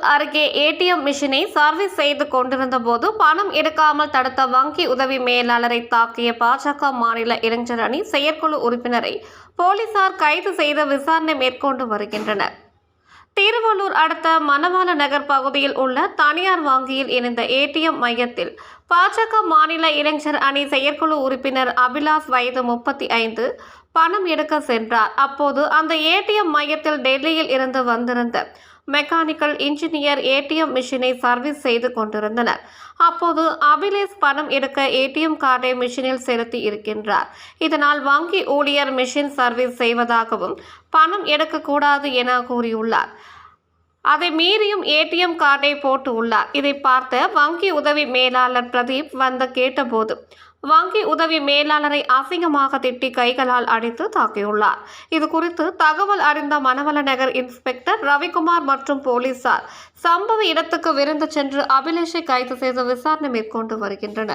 அருகே ஏடிஎம் மிஷினை சர்வீஸ் செய்து கொண்டிருந்த போது பணம் எடுக்காமல் தடுத்த வங்கி உதவி மேலாளரை தாக்கிய பாஜக மாநில இளைஞர் அணி செயற்குழு உறுப்பினரை போலீசார் கைது செய்து விசாரணை மேற்கொண்டு வருகின்றனர். திருவள்ளூர் அடுத்த மணவாள நகர் பகுதியில் உள்ள தனியார் வங்கியில் இணைந்த ஏடிஎம் மையத்தில் பாஜக மாநில இளைஞர் அணி செயற்குழு உறுப்பினர் அபிலாஷ் வயது முப்பத்தி ஐந்து பணம் எடுக்க சென்றார். அப்போது அந்த ஏடிஎம் மையத்தில் டெல்லியில் இருந்து வந்திருந்த மெக்கானிக்கல் இன்ஜினியர் ஏடிஎம் மிஷினை சர்வீஸ் செய்து கொண்டிருந்தனர். அப்போது அபிலேஷ் பணம் எடுக்க ஏடிஎம் கார்டை மிஷினில் செலுத்தி இருக்கின்றார். இதனால் வங்கி ஊழியர் மிஷின் சர்வீஸ் செய்வதாகவும் பணம் எடுக்கக்கூடாது என கூறியுள்ளார். அதை மீறியும் ஏடிஎம் கார்டை போட்டு உள்ளார். இதை பார்த்த வங்கி உதவி மேலாளர் பிரதீப் வந்து கேட்டபோது வங்கி உதவி மேலாளரை அசிங்கமாக திட்டி கைகளால் அடித்து தாக்கியுள்ளார். இது குறித்து தகவல் அறிந்த மணவள நகர் இன்ஸ்பெக்டர் ரவிக்குமார் மற்றும் போலீசார் சம்பவ இடத்துக்கு விருந்து சென்று அபிலேஷை கைது செய்து விசாரணை மேற்கொண்டு வருகின்றனர்.